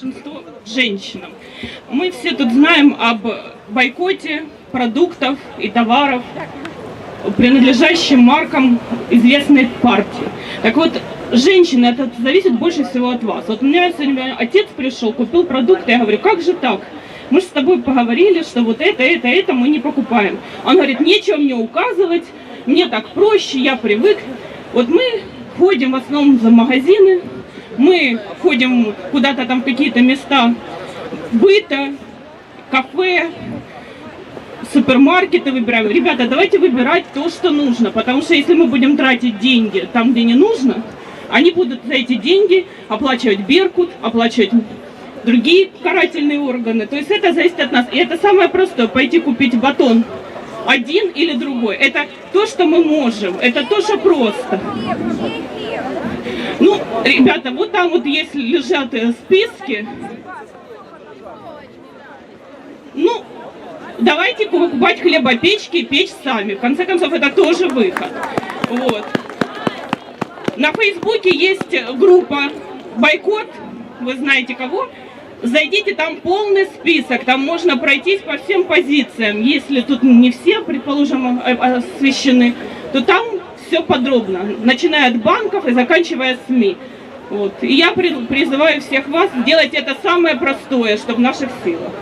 большинство женщинам. Мы все тут знаем об бойкоте продуктов и товаров, принадлежащим маркам известной партии. Так вот, женщины, это зависит больше всего от вас. Вот у меня сегодня отец пришел, купил продукты, я говорю, как же так? Мы же с тобой поговорили, что вот это, это, это мы не покупаем. Он говорит, нечего мне указывать, мне так проще, я привык. Вот мы ходим в основном за магазины, мы ходим куда-то там в какие-то места быта, кафе, супермаркеты выбираем. Ребята, давайте выбирать то, что нужно, потому что если мы будем тратить деньги там, где не нужно, они будут за эти деньги оплачивать Беркут, оплачивать другие карательные органы. То есть это зависит от нас. И это самое простое, пойти купить батон один или другой. Это то, что мы можем, это то, что просто. Ребята, вот там вот есть лежат э, списки. Ну, давайте покупать хлебопечки и печь сами. В конце концов, это тоже выход. Вот. На Фейсбуке есть группа «Бойкот», вы знаете кого. Зайдите, там полный список, там можно пройтись по всем позициям. Если тут не все, предположим, э, освещены, то там все подробно, начиная от банков и заканчивая СМИ. Вот. И я при- призываю всех вас делать это самое простое, что в наших силах.